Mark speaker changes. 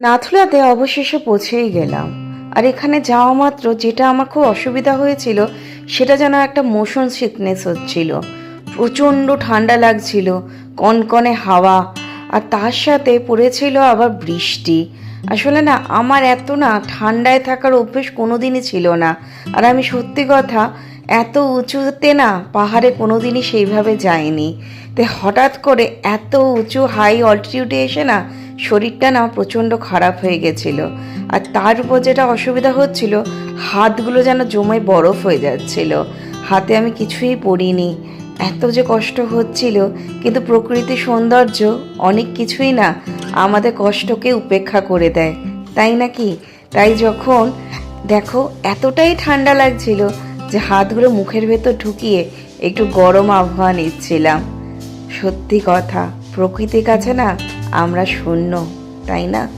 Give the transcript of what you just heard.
Speaker 1: নাথুলাতে অবশেষে পৌঁছেই গেলাম। আর এখানে যাওয়া মাত্র যেটা আমার খুব অসুবিধা হয়েছিল, সেটা যেন একটা মোশন সিকনেস হচ্ছিল। প্রচণ্ড ঠান্ডা লাগছিল, কনকনে হাওয়া, আর তার সাথে পড়েছিল আবার বৃষ্টি। আসলে না, আমার এত না ঠান্ডায় থাকার অভ্যেস কোনোদিনই ছিল না। আর আমি সত্যি কথা, এত উঁচুতে না পাহাড়ে কোনোদিনই সেইভাবে যাইনি। তো হঠাৎ করে এত উঁচু হাই অল্টিটিউডে এসে না শরীরটা না প্রচণ্ড খারাপ হয়ে গেছিল। আর তার উপর যেটা অসুবিধা হচ্ছিল, হাতগুলো যেন জমে বরফ হয়ে যাচ্ছিল। হাতে আমি কিছুই পরিনি এত যে কষ্ট হচ্ছিল, কিন্তু প্রকৃতি সৌন্দর্য অনেক কিছুই না আমাদের কষ্টকে উপেক্ষা করে দেয়। তাই নাকি? তাই যখন দেখো এতটাই ঠান্ডা লাগছিল যে হাতগুলো মুখের ভেতর ঢুকিয়ে একটু গরম আবহাওয়া নিচ্ছিলাম। সত্যি কথা প্রকৃতির কাছে না আমরা শূন্য তাই না?